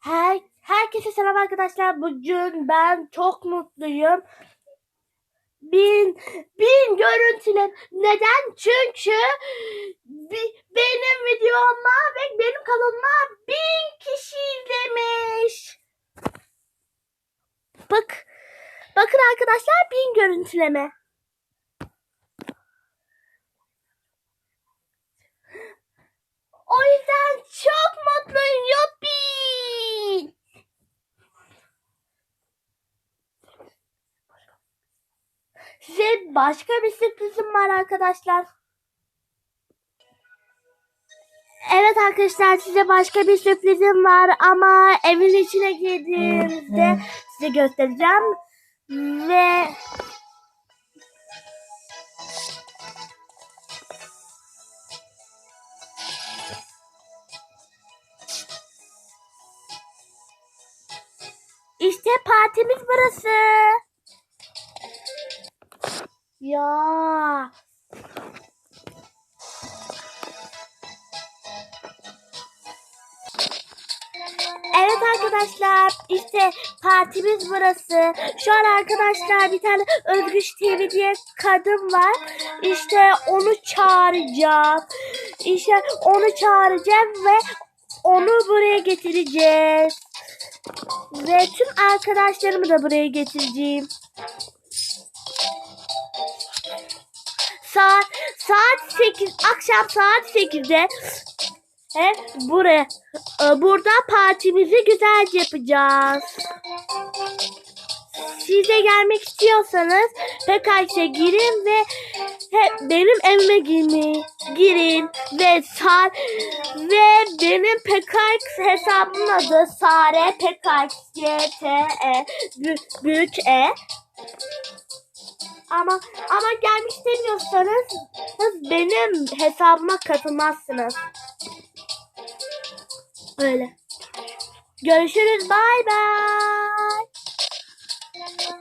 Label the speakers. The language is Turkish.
Speaker 1: Her, herkese selam arkadaşlar. Bugün ben çok mutluyum. Bin, bin görüntüle. Neden? Çünkü bi- benim videoma ve benim kanalıma bin kişi izlemiş. Bak, bakın arkadaşlar bin görüntüleme. O yüzden çok mutluyum. Yuppi. Size başka bir sürprizim var arkadaşlar. Evet arkadaşlar size başka bir sürprizim var ama evin içine girdiğimizde size göstereceğim. Ve işte partimiz burası. Ya. Evet arkadaşlar işte partimiz burası. Şu an arkadaşlar bir tane Özgüç TV diye kadın var. İşte onu çağıracağım. İşte onu çağıracağım ve onu buraya getireceğiz. Ve tüm arkadaşlarımı da buraya getireceğim. Saat saat 8 akşam saat 8'de he, buraya e, burada partimizi güzelce yapacağız. Siz de gelmek istiyorsanız PKX'e girin ve he, benim evime girin, girin ve sar ve benim PKX hesabımın adı Sare PKX YTE Bü- büyük E. Ama ama gelmek istemiyorsanız siz benim hesabıma katılmazsınız. Öyle. Görüşürüz. Bay bay.